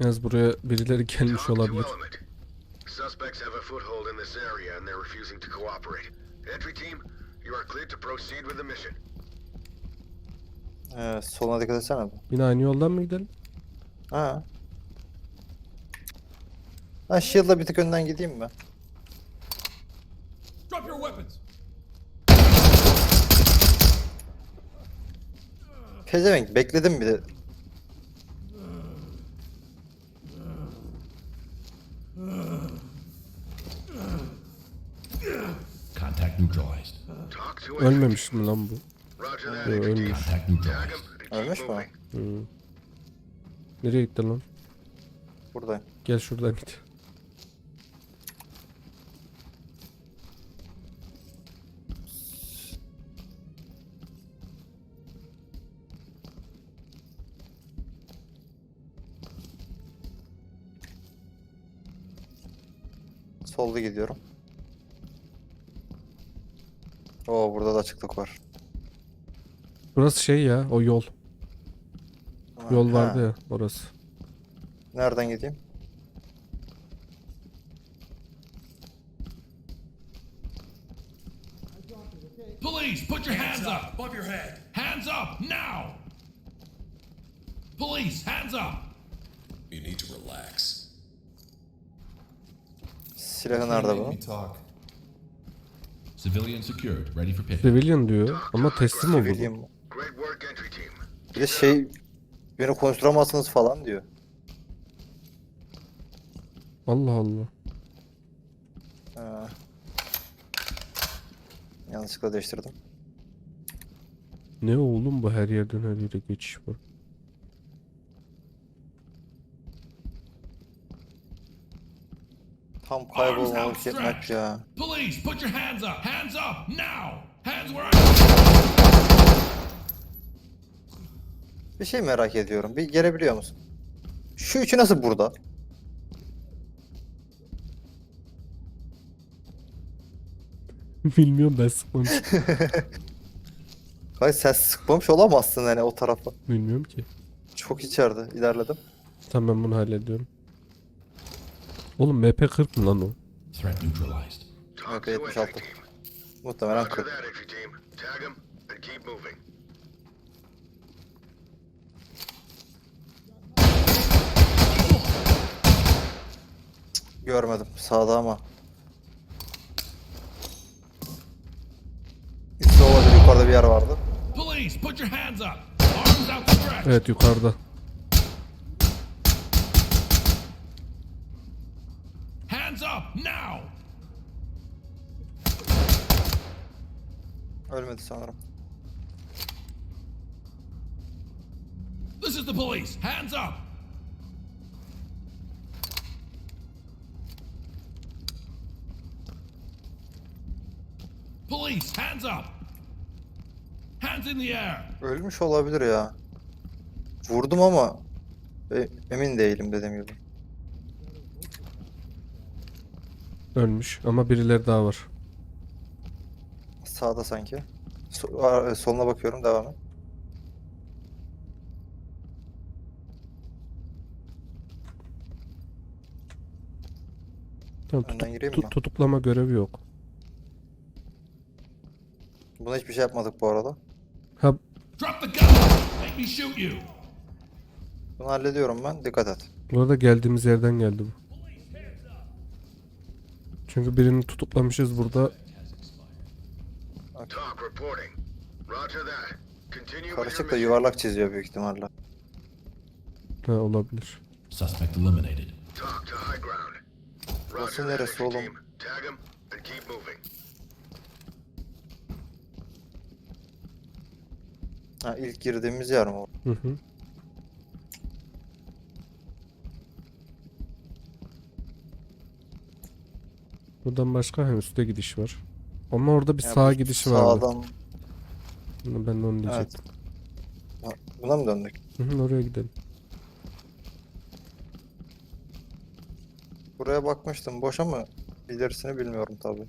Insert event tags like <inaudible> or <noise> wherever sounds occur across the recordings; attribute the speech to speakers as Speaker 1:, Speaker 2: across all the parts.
Speaker 1: Yalnız buraya birileri gelmiş olabilir.
Speaker 2: Suspects have a foothold in this area and they're refusing to cooperate. Entry team, you are cleared to proceed with the mission.
Speaker 3: Ee, soluna dikkat etsene. bir.
Speaker 1: Yine aynı yoldan mı gidelim?
Speaker 3: Ha. Ben shield'la bir tık önden gideyim mi?
Speaker 4: Drop your weapons.
Speaker 3: Pezevenk bekledim bir de.
Speaker 4: Contact neutralized.
Speaker 2: Talk to entry.
Speaker 1: Ölmemiş mi lan bu? Yo, ölmüş.
Speaker 3: Ölmüş mü?
Speaker 1: Hı. Nereye gitti lan?
Speaker 3: Buradayım.
Speaker 1: Gel şuradan git.
Speaker 3: Solda gidiyorum. Oo burada da açıklık var.
Speaker 1: Burası şey ya o yol.
Speaker 3: Ha,
Speaker 1: Yol
Speaker 3: ha.
Speaker 1: vardı ya orası.
Speaker 3: Nereden gideyim?
Speaker 4: Police, put your hands, up. Above your head. Hands up now. Police, hands up.
Speaker 5: You need to relax.
Speaker 3: Silahı nerede
Speaker 5: Make
Speaker 3: bunun?
Speaker 5: me talk.
Speaker 4: Civilian secured, ready for pickup.
Speaker 1: Civilian diyor ama teslim oldu. bu.
Speaker 3: Bileyim.
Speaker 2: Great work, entry team.
Speaker 3: Bir de şey beni konuşturamazsınız falan diyor.
Speaker 1: Allah Allah.
Speaker 3: Ha. Yanlışlıkla değiştirdim.
Speaker 1: Ne oğlum bu her yerden her yere geçiş var.
Speaker 3: Tam yetmek
Speaker 4: outstretched.
Speaker 3: ya.
Speaker 4: Police, put your hands up. Hands up now. Hands where I.
Speaker 3: Bir şey merak ediyorum. Bir gelebiliyor musun? Şu üçü nasıl burada? <laughs>
Speaker 1: Bilmiyorum ben sıkmamışım. <laughs>
Speaker 3: Hayır sen sıkmamış olamazsın yani o tarafa.
Speaker 1: Bilmiyorum ki.
Speaker 3: Çok içeride ilerledim.
Speaker 1: Tamam ben bunu hallediyorum. Oğlum MP40 mı lan o?
Speaker 4: Threat neutralized.
Speaker 3: Altı.
Speaker 2: team.
Speaker 3: Muhtemelen
Speaker 2: Roger
Speaker 3: 40.
Speaker 2: that, entry team. Tag them and keep moving.
Speaker 3: Görmedim sağda ama. Üstte olabilir yukarıda bir yer vardı.
Speaker 4: Police, put your hands up. Arms outstretched.
Speaker 1: Evet yukarıda.
Speaker 4: Hands up now.
Speaker 3: Ölmedi sanırım.
Speaker 4: This is the police. Hands up. Police, hands up. Hands in the air.
Speaker 3: Ölmüş olabilir ya. Vurdum ama e- emin değilim dediğim gibi.
Speaker 1: Ölmüş ama birileri daha var.
Speaker 3: Sağda sanki. So- a- soluna bakıyorum devam et.
Speaker 1: Tamam
Speaker 3: Önden
Speaker 1: tutuk-
Speaker 3: gireyim
Speaker 1: tu-
Speaker 3: mi?
Speaker 1: tutuklama görevi yok.
Speaker 3: Buna hiçbir şey yapmadık bu arada.
Speaker 1: Ha
Speaker 4: Drop the gun. Make me shoot you.
Speaker 3: Bunu hallediyorum ben. Dikkat et.
Speaker 1: bu arada geldiğimiz yerden geldi bu. Çünkü birini tutuklamışız burada.
Speaker 3: Karışık da yuvarlak çiziyor büyük ihtimalle.
Speaker 1: Ha, olabilir.
Speaker 4: Suspect eliminated.
Speaker 2: Talk to high ground.
Speaker 3: Burası
Speaker 2: Roger that,
Speaker 3: neresi oğlum? Ha ilk girdiğimiz yer mi o?
Speaker 1: Hı hı. Buradan başka hem üstte gidiş var. Ama orada bir
Speaker 3: Ya
Speaker 1: sağa
Speaker 3: bu
Speaker 1: gidişi vardı.
Speaker 3: Sağdan.
Speaker 1: Ben de onu
Speaker 3: Evet.
Speaker 1: diyecektim.
Speaker 3: Ha, Buna mı döndük?
Speaker 1: Hı hı, oraya gidelim.
Speaker 3: Buraya bakmıştım. Boş ama ilerisini bilmiyorum tabi.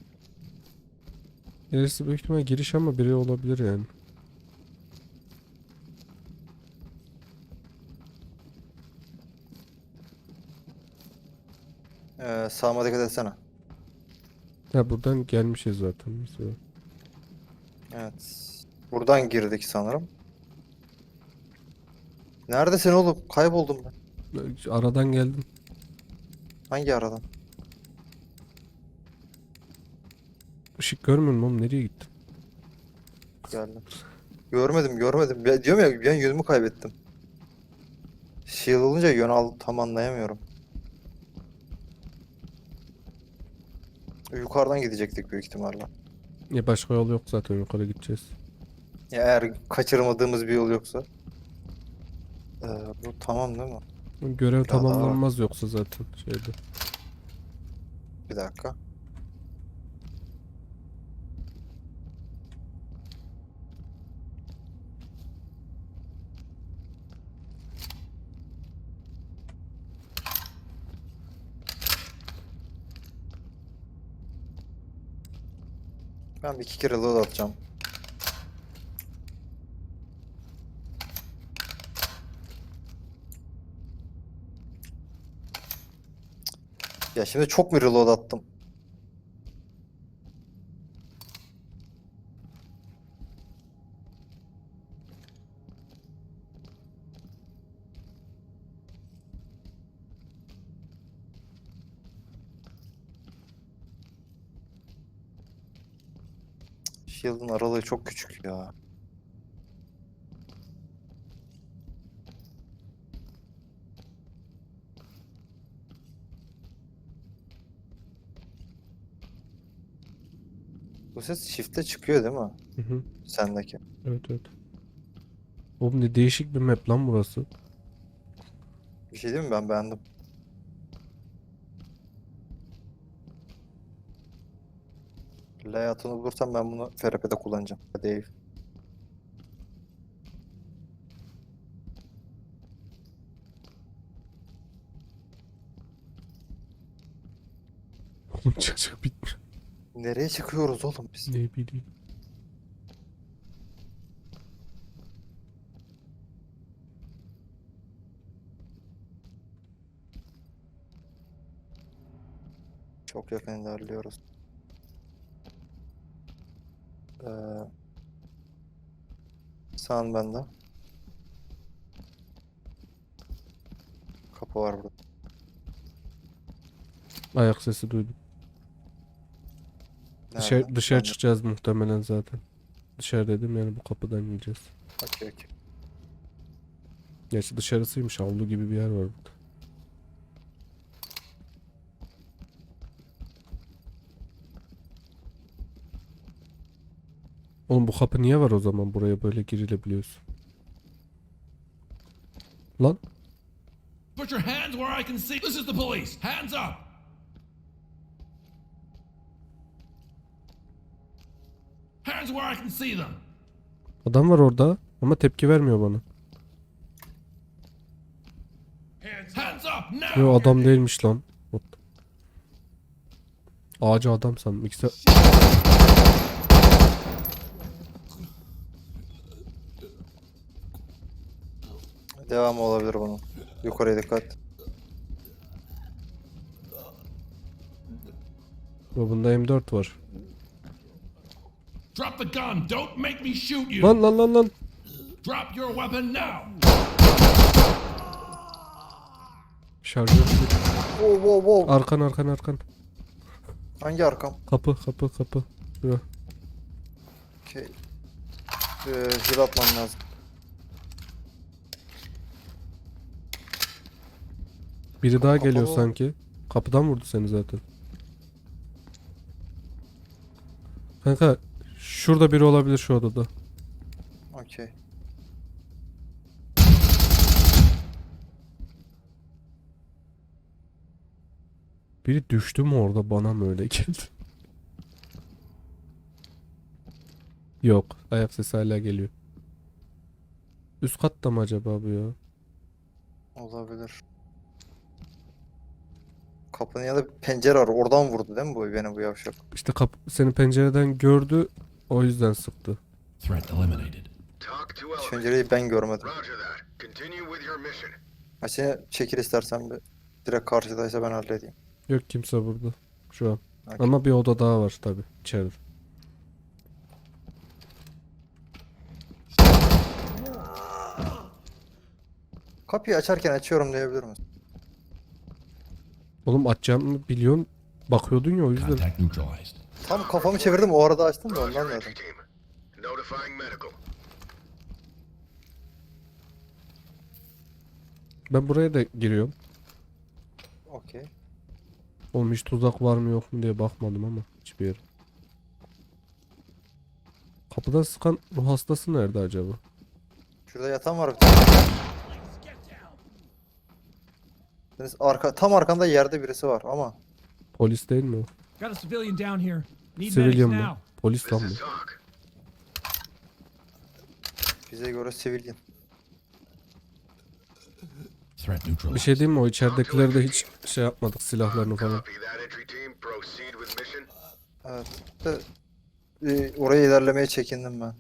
Speaker 1: İlerisi büyük ihtimal giriş ama biri olabilir yani.
Speaker 3: Ee, sağıma dikkat etsene.
Speaker 1: Ya buradan gelmişiz zaten. Mesela.
Speaker 3: Evet. Buradan girdik sanırım. Neredesin oğlum? Kayboldum ben.
Speaker 1: Aradan geldim.
Speaker 3: Hangi aradan?
Speaker 1: Işık görmüyor musun oğlum? Nereye gittin?
Speaker 3: Geldim. Görmedim, görmedim. Ya, diyorum ya ben yönümü kaybettim. Shield olunca yön al tam anlayamıyorum. Yukarıdan gidecektik büyük ihtimalle.
Speaker 1: Ya başka yol yok zaten yukarı gideceğiz.
Speaker 3: Ya eğer kaçırmadığımız bir yol yoksa. Ee, bu tamam değil mi?
Speaker 1: Görev
Speaker 3: daha var.
Speaker 1: tamamlanmaz yoksa zaten şeyde.
Speaker 3: Bir dakika. Bir iki kere load atacağım. Ya şimdi çok mu reload attım? Shield'ın aralığı çok küçük ya. Bu ses shift'te çıkıyor değil mi?
Speaker 1: Hı hı.
Speaker 3: Sendeki.
Speaker 1: Evet evet. Oğlum ne değişik bir map lan burası.
Speaker 3: Bir şey değil mi? Ben beğendim. Layout'unu bulursam ben bunu FRP'de kullanacağım. Eyüp. <laughs>
Speaker 1: Oğlum çıkacak bitmiyor.
Speaker 3: Nereye çıkıyoruz oğlum biz?
Speaker 1: Ne bileyim.
Speaker 3: Çok yakın ilerliyoruz. Ee, sağın bende. Kapı var burada.
Speaker 1: Ayak sesi duydum. Dışarı,
Speaker 3: Nerede?
Speaker 1: dışarı
Speaker 3: Bende.
Speaker 1: çıkacağız muhtemelen zaten. Dışarı dedim yani bu kapıdan ineceğiz.
Speaker 3: Okey okey.
Speaker 1: Gerçi dışarısıymış avlu gibi bir yer var burada. Oğlum bu kapı niye var o zaman buraya böyle girilebiliyorsun? Lan
Speaker 4: Put your hands where I can see. This is the police. Hands up. Hands where I can see them.
Speaker 1: adam var orada ama tepki vermiyor bana.
Speaker 4: Hands up now.
Speaker 1: Yo adam değilmiş lan. Ağacı adam sandım. İkisi
Speaker 3: Devamı olabilir bunun. Yukarıya dikkat.
Speaker 1: Yo, bunda M4 var.
Speaker 4: Drop the gun. Don't make me shoot you.
Speaker 1: Lan lan lan lan.
Speaker 4: Drop your weapon now.
Speaker 1: Şarjör.
Speaker 3: Wow wow wow.
Speaker 1: Arkan arkan arkan.
Speaker 3: Hangi arkam?
Speaker 1: Kapı kapı kapı. Yo.
Speaker 3: Okey. Ee, lazım.
Speaker 1: Biri daha geliyor
Speaker 3: Kapalı.
Speaker 1: sanki. Kapıdan vurdu seni zaten. Kanka şurada biri olabilir şu odada.
Speaker 3: Okey.
Speaker 1: Biri düştü mü orada bana mı öyle geldi? Yok. Ayak sesi hala geliyor. Üst katta mı acaba bu ya?
Speaker 3: Olabilir. Kapının yanında bir pencere var. Oradan vurdu değil mi bu beni bu yavşak?
Speaker 1: İşte kap seni pencereden gördü. O yüzden sıktı.
Speaker 4: Threat eliminated.
Speaker 2: Talk to element.
Speaker 3: Pencereyi ben görmedim.
Speaker 2: Roger that. Continue with your mission.
Speaker 3: Ha seni çekil istersen bir. Direkt karşıdaysa ben halledeyim.
Speaker 1: Yok kimse burada. Şu an.
Speaker 3: Okey.
Speaker 1: Ama bir oda daha var tabi içeride.
Speaker 3: Kapıyı açarken açıyorum diyebilir misin?
Speaker 1: Oğlum açacağımı biliyorsun. Bakıyordun ya o yüzden.
Speaker 4: Contact neutralized.
Speaker 3: Tam kafamı çevirdim o arada açtım da ondan
Speaker 2: medical.
Speaker 1: Ben buraya da giriyorum.
Speaker 3: Okey.
Speaker 1: Oğlum hiç tuzak var mı yok mu diye bakmadım ama hiçbir yere. Kapıda sıkan ruh hastası nerede acaba?
Speaker 3: Şurada yatan var bir tane. Deniz arka, tam arkanda yerde birisi var ama
Speaker 1: Polis değil mi o?
Speaker 6: Got a civilian down here. Need medics
Speaker 1: Sivilian
Speaker 6: now.
Speaker 1: mı? Polis
Speaker 2: This
Speaker 1: lan mı?
Speaker 3: bize göre sivilyen.
Speaker 4: Threat
Speaker 1: Bir
Speaker 4: neutralized.
Speaker 1: şey diyeyim mi? O içeridekileri de hiç şey yapmadık silahlarını falan.
Speaker 2: Copy that entry team. Proceed with mission.
Speaker 3: Evet. De, e, oraya ilerlemeye çekindim ben.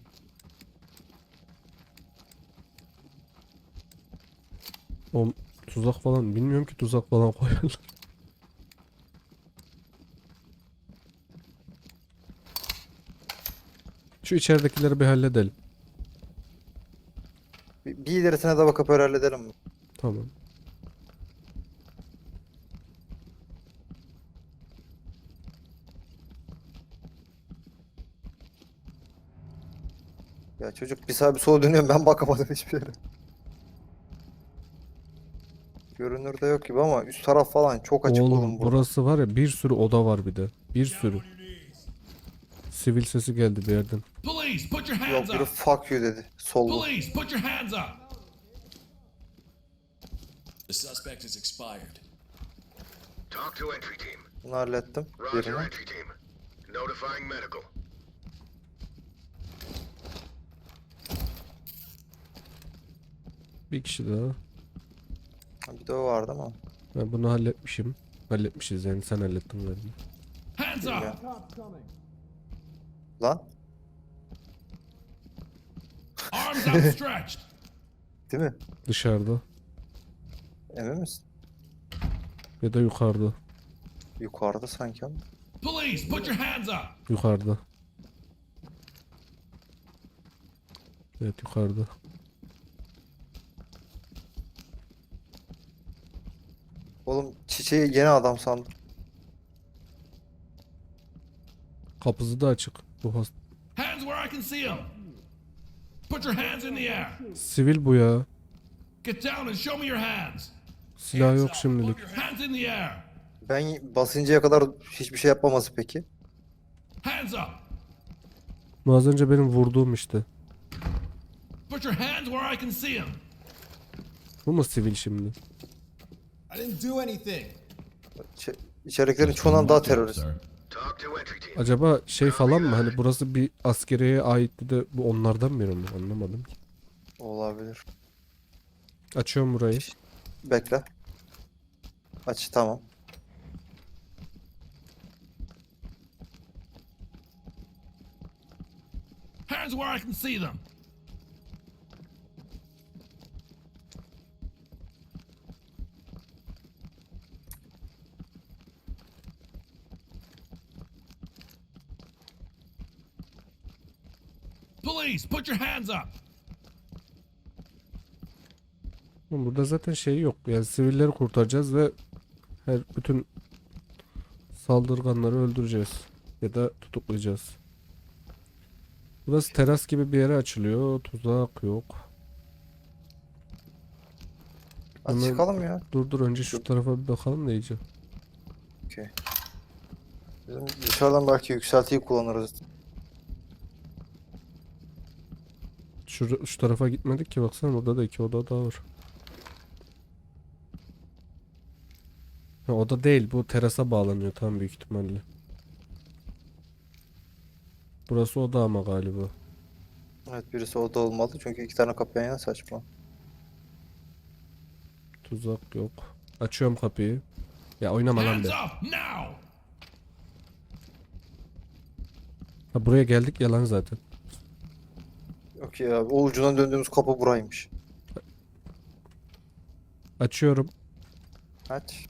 Speaker 1: O tuzak falan bilmiyorum ki tuzak falan <laughs> koyarlar. Şu içeridekileri bir halledelim.
Speaker 3: Bir, bir ilerisine de bakıp öyle halledelim mi?
Speaker 1: Tamam.
Speaker 3: Ya çocuk bir sağa bir sola dönüyorum ben bakamadım hiçbir yere. Görünürde yok gibi ama üst taraf falan çok açık
Speaker 1: Oğlum
Speaker 3: oğlum burada.
Speaker 1: burası var ya bir sürü oda var bir de. Bir sürü. Sivil sesi geldi bir yerden.
Speaker 4: Police, put your
Speaker 3: Yok
Speaker 4: hands
Speaker 3: biri
Speaker 4: up.
Speaker 3: fuck you dedi. Sollu.
Speaker 4: Police, put your hands up.
Speaker 5: The suspect is expired.
Speaker 2: Talk to entry team.
Speaker 3: Bunu hallettim.
Speaker 2: Roger,
Speaker 3: Birini.
Speaker 2: entry team. Notifying medical.
Speaker 1: Bir kişi daha.
Speaker 3: Bir de o vardı ama.
Speaker 1: Ben bunu halletmişim. Halletmişiz yani sen hallettin galiba.
Speaker 4: Hands up.
Speaker 3: Lan
Speaker 4: Arms outstretched. <laughs>
Speaker 3: değil mi?
Speaker 1: Dışarıda
Speaker 3: Emin misin?
Speaker 1: ya da yukarıda.
Speaker 3: Yukarıda sanki ama.
Speaker 4: Police, put your hands up.
Speaker 1: Yukarıda. Evet yukarıda.
Speaker 3: Oğlum çiçeği yeni adam sandım.
Speaker 1: Kapısı da açık. Bu hast
Speaker 4: Hands where I can see them. Put your hands in the air.
Speaker 1: Sivil bu ya.
Speaker 4: Get down and show me your hands.
Speaker 1: Silah yok şimdilik.
Speaker 4: Hands in the air.
Speaker 3: Ben basıncaya kadar hiçbir şey yapmaması peki.
Speaker 4: Hands up.
Speaker 1: Bu az önce benim vurduğum işte.
Speaker 4: Put your hands where I can see them.
Speaker 1: Bu mu sivil şimdi?
Speaker 7: I didn't do anything.
Speaker 3: İçe- İçeridekilerin çoğundan daha terörist.
Speaker 1: Acaba şey falan mı? Hani burası bir askeriyeye aitti de bu onlardan biri mi? Anlamadım ki.
Speaker 3: Olabilir.
Speaker 1: Açıyorum burayı.
Speaker 3: Bekle. Aç tamam.
Speaker 4: Hands where I can see them. Police, put your hands up.
Speaker 1: Burada zaten şey yok. Yani sivilleri kurtaracağız ve her bütün saldırganları öldüreceğiz. Ya da tutuklayacağız. Burası teras gibi bir yere açılıyor. Tuzak yok.
Speaker 3: Hadi
Speaker 1: Hemen-
Speaker 3: çıkalım ya.
Speaker 1: Dur dur önce şu tarafa bir bakalım da iyice.
Speaker 3: Okey. Bizim dışarıdan belki yükseltiyi kullanırız.
Speaker 1: Şu, şu tarafa gitmedik ki baksana burada da iki oda daha var. Ha, oda değil bu terasa bağlanıyor tam büyük ihtimalle. Burası oda ama galiba.
Speaker 3: Evet birisi oda olmalı çünkü iki tane kapı yan yana saçma.
Speaker 1: Tuzak yok. Açıyorum kapıyı. Ya oynama lan
Speaker 4: Hands
Speaker 1: be. Ha, buraya geldik ya lan zaten.
Speaker 3: Okey abi. O ucundan döndüğümüz kapı buraymış.
Speaker 1: Açıyorum.
Speaker 3: Aç.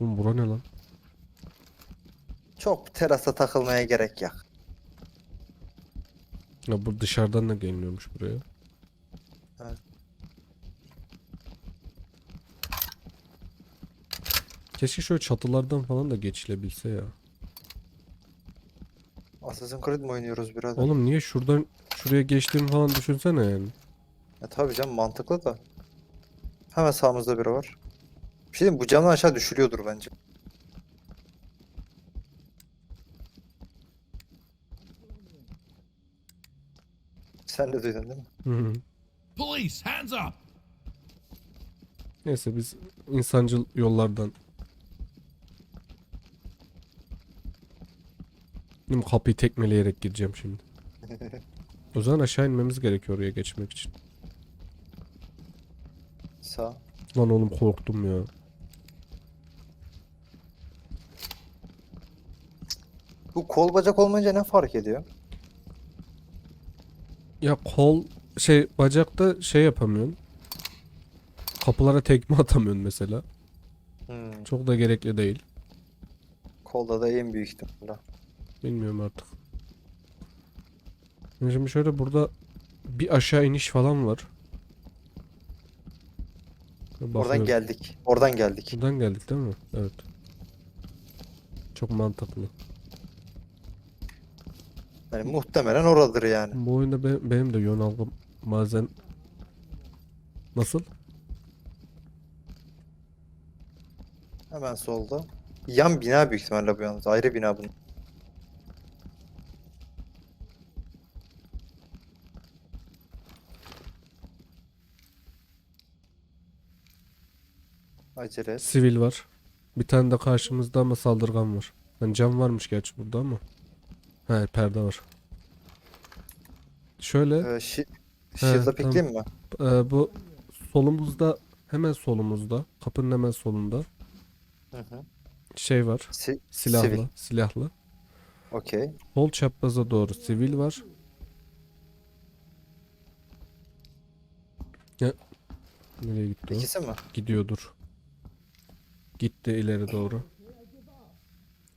Speaker 1: Oğlum bura ne lan?
Speaker 3: Çok terasa takılmaya gerek yok.
Speaker 1: Ya bu dışarıdan da geliniyormuş buraya. Keşke şöyle çatılardan falan da geçilebilse ya.
Speaker 3: Assassin's Creed mi oynuyoruz birader?
Speaker 1: Oğlum niye şuradan şuraya geçtiğimi falan düşünsene yani.
Speaker 3: E tabii canım mantıklı da. Hemen sağımızda biri var. Bir şey diyeyim bu camdan aşağı düşülüyordur bence. Sen de duydun değil mi?
Speaker 1: Hı hı.
Speaker 4: Police, hands up!
Speaker 1: Neyse biz insancıl yollardan Şimdi kapıyı tekmeleyerek gideceğim şimdi. <laughs> O zaman aşağı inmemiz gerekiyor oraya geçmek için.
Speaker 3: Sağ.
Speaker 1: Lan oğlum korktum ya.
Speaker 3: Bu kol bacak olmayınca ne fark ediyor?
Speaker 1: Ya kol şey bacakta şey yapamıyorsun. Kapılara tekme atamıyorsun mesela.
Speaker 3: Hmm,
Speaker 1: Çok da gerekli değil.
Speaker 3: kolda da en büyük ihtimalle.
Speaker 1: Bilmiyorum artık. Şimdi şöyle burada bir aşağı iniş falan var.
Speaker 3: Oradan geldik. Oradan geldik.
Speaker 1: Buradan geldik değil mi? Evet. Çok mantıklı.
Speaker 3: Yani muhtemelen oradır yani.
Speaker 1: Bu oyunda be- benim de yön algım bazen nasıl?
Speaker 3: Hemen solda. Yan bina büyük ihtimalle bu yalnız. Ayrı bina bunun. Acele et.
Speaker 1: Sivil var. Bir tane de karşımızda ama saldırgan var. Yani cam varmış gerçi burada ama. He perde var. Şöyle
Speaker 3: Ee, şi-
Speaker 1: tamam.
Speaker 3: pikleyeyim mi?
Speaker 1: e, bu solumuzda hemen solumuzda kapının hemen solunda
Speaker 3: Hı hı.
Speaker 1: şey var.
Speaker 3: Si-
Speaker 1: Silahlı.
Speaker 3: Sivil.
Speaker 1: Silahlı.
Speaker 3: Okey.
Speaker 1: Sol çapraza doğru sivil var. Ya nereye gitti o?
Speaker 3: İkisi mi?
Speaker 1: Gidiyordur. Gitti ileri doğru.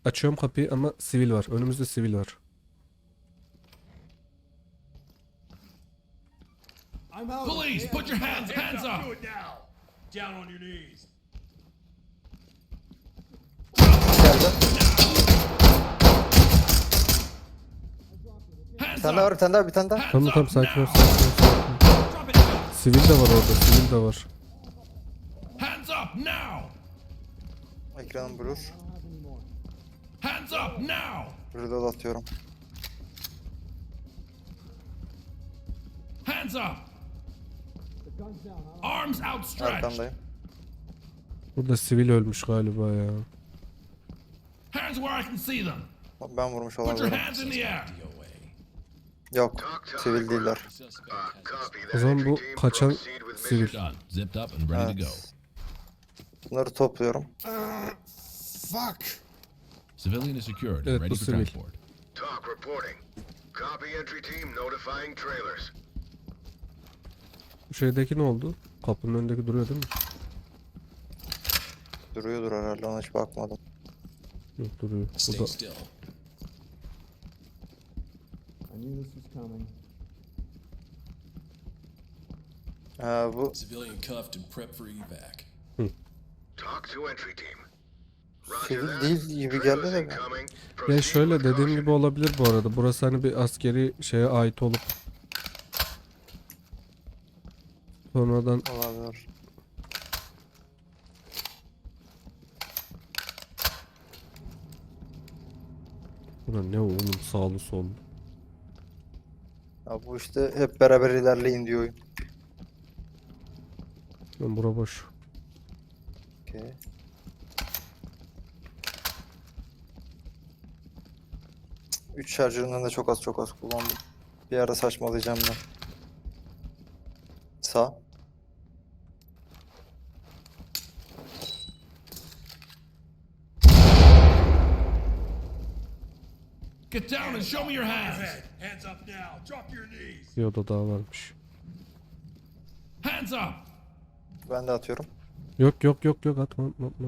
Speaker 1: Açıyorum kapıyı ama sivil var. Önümüzde sivil var.
Speaker 7: I'm out.
Speaker 4: Police, put your hands, hands up!
Speaker 7: it now. Down on your knees.
Speaker 3: Geldi. Bir tane daha var, bir tane daha, bir tane daha.
Speaker 1: Tamam tamam sakin ol sakin ol. sakin. Sivil de var orada sivil de var.
Speaker 4: Hands up now!
Speaker 3: Ekranım blur.
Speaker 4: Hands up now!
Speaker 3: Reload atıyorum.
Speaker 4: Hands up! Arms outstretched!
Speaker 1: Burada sivil ölmüş galiba ya.
Speaker 4: Hands where I can see them!
Speaker 3: Ben vurmuş olabilirim. Yok. Sivil değiller.
Speaker 1: O zaman bu kaçan sivil.
Speaker 2: mission.
Speaker 3: Bunları topluyorum.
Speaker 7: Fuck.
Speaker 4: Civilian is secured and
Speaker 1: Evet,
Speaker 4: ready
Speaker 1: bu
Speaker 4: for
Speaker 1: sivil.
Speaker 4: transport.
Speaker 2: Talk reporting. Copy entry team notifying trailers.
Speaker 1: Bu şeydeki ne oldu? Kapının önündeki duruyor değil mi?
Speaker 3: Duruyordur herhalde ona hiç bakmadım.
Speaker 1: Yok duruyor. Bu
Speaker 5: Stay
Speaker 1: da
Speaker 5: still.
Speaker 3: Ha bu
Speaker 5: Civilian cuffed and prepped for evac.
Speaker 2: Talk to entry team. Roger
Speaker 3: sivil değil gibi geldi de.
Speaker 1: ya şöyle dediğim gibi olabilir bu arada. Burası hani bir askeri şeye ait olup sonradan
Speaker 3: Olabilir.
Speaker 1: Buna ne oğlum sağlı sollu.
Speaker 3: Ya bu işte hep beraber ilerleyin diyor oyun.
Speaker 1: Lan bura boş.
Speaker 3: Okey. Üç şarjöründen de çok az çok az kullandım. Bir ara saçmalayacağım ben. Sağ.
Speaker 4: Get down and show me your hands!
Speaker 7: Hands up now. Drop your knees.
Speaker 1: Bir oda daha varmış.
Speaker 4: Hands up!
Speaker 3: Ben de atıyorum.
Speaker 1: Yok yok yok yok atma atma atma.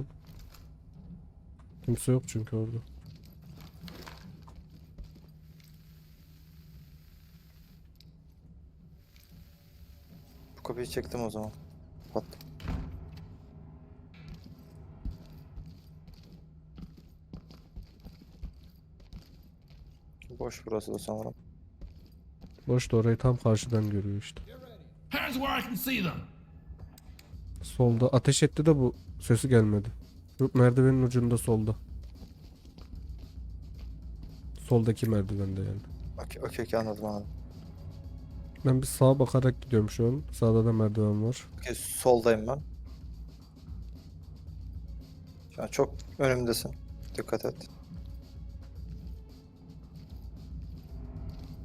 Speaker 1: Kimse yok çünkü orada.
Speaker 3: Bu kapıyı çektim o zaman. Pat. Boş burası da sanırım.
Speaker 1: Boş da orayı tam karşıdan görüyor işte.
Speaker 4: Hands where I can see them.
Speaker 1: Solda ateş etti de bu sesi gelmedi. Yok merdivenin ucunda solda. Soldaki merdivende yani.
Speaker 3: Okey okey okey anladım anladım.
Speaker 1: Ben bir sağa bakarak gidiyorum şu an. Sağda da merdiven var.
Speaker 3: Okey soldayım ben. Şu an çok önümdesin. Dikkat et.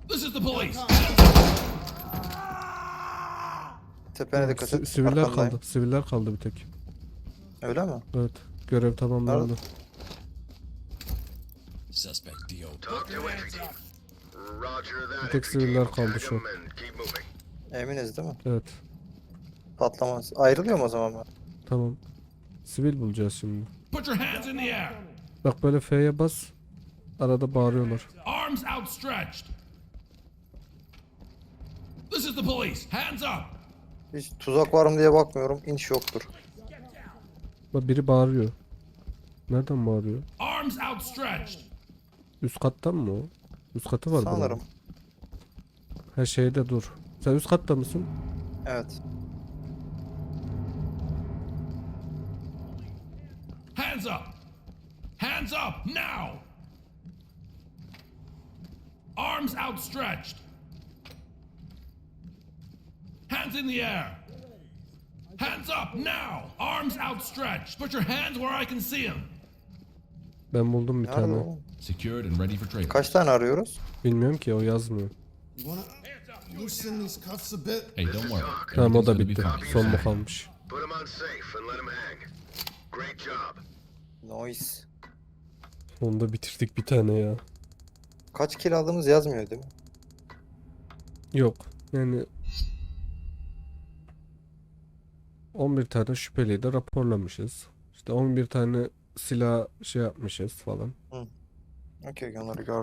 Speaker 4: This is the police.
Speaker 3: Tepene dikkat et.
Speaker 1: siviller
Speaker 3: Arkandayım.
Speaker 1: kaldı. Siviller kaldı bir tek.
Speaker 3: Öyle mi?
Speaker 1: Evet. Görev tamamlandı.
Speaker 5: Suspect DO.
Speaker 2: Talk to entry team. Roger that.
Speaker 1: tek siviller kaldı şu an.
Speaker 3: Eminiz değil mi?
Speaker 1: Evet.
Speaker 3: Patlamaz. Ayrılıyorum o zaman ben.
Speaker 1: Tamam. Sivil bulacağız şimdi.
Speaker 4: Put your hands in the air.
Speaker 1: Bak böyle F'ye bas. Arada bağırıyorlar.
Speaker 4: Arms outstretched. This is the police. Hands up.
Speaker 3: Hiç tuzak var mı diye bakmıyorum. İnş yoktur.
Speaker 1: Bak biri bağırıyor. Nereden bağırıyor?
Speaker 4: Arms outstretched.
Speaker 1: Üst kattan mı o? Üst katı var
Speaker 3: Sanırım.
Speaker 1: buranın. Her şeyde dur. Sen üst katta mısın?
Speaker 3: Evet.
Speaker 4: Hands up. Hands up now. Arms outstretched. Hands in the air. Hands up now. Arms outstretched. Put your hands where I can see them.
Speaker 1: Ben buldum bir
Speaker 3: Nerede
Speaker 1: tane.
Speaker 3: o?
Speaker 4: Secured and ready for trailer.
Speaker 3: Kaç tane arıyoruz?
Speaker 1: Bilmiyorum ki o yazmıyor.
Speaker 7: You wanna loosen these cuffs a bit?
Speaker 4: Hey, don't worry.
Speaker 1: Tamam o
Speaker 4: Everything's
Speaker 1: da
Speaker 4: gonna be
Speaker 1: bitti.
Speaker 4: fine.
Speaker 1: Son bu kalmış.
Speaker 2: Put 'em on safe and let 'em hang. Great job.
Speaker 3: Noise.
Speaker 1: Onu da bitirdik bir tane ya.
Speaker 3: Kaç kill aldığımız yazmıyor değil mi?
Speaker 1: Yok. Yani 11 tane şüpheliyi de raporlamışız. İşte 11 tane silah şey yapmışız falan.
Speaker 3: Okey onları gördüm.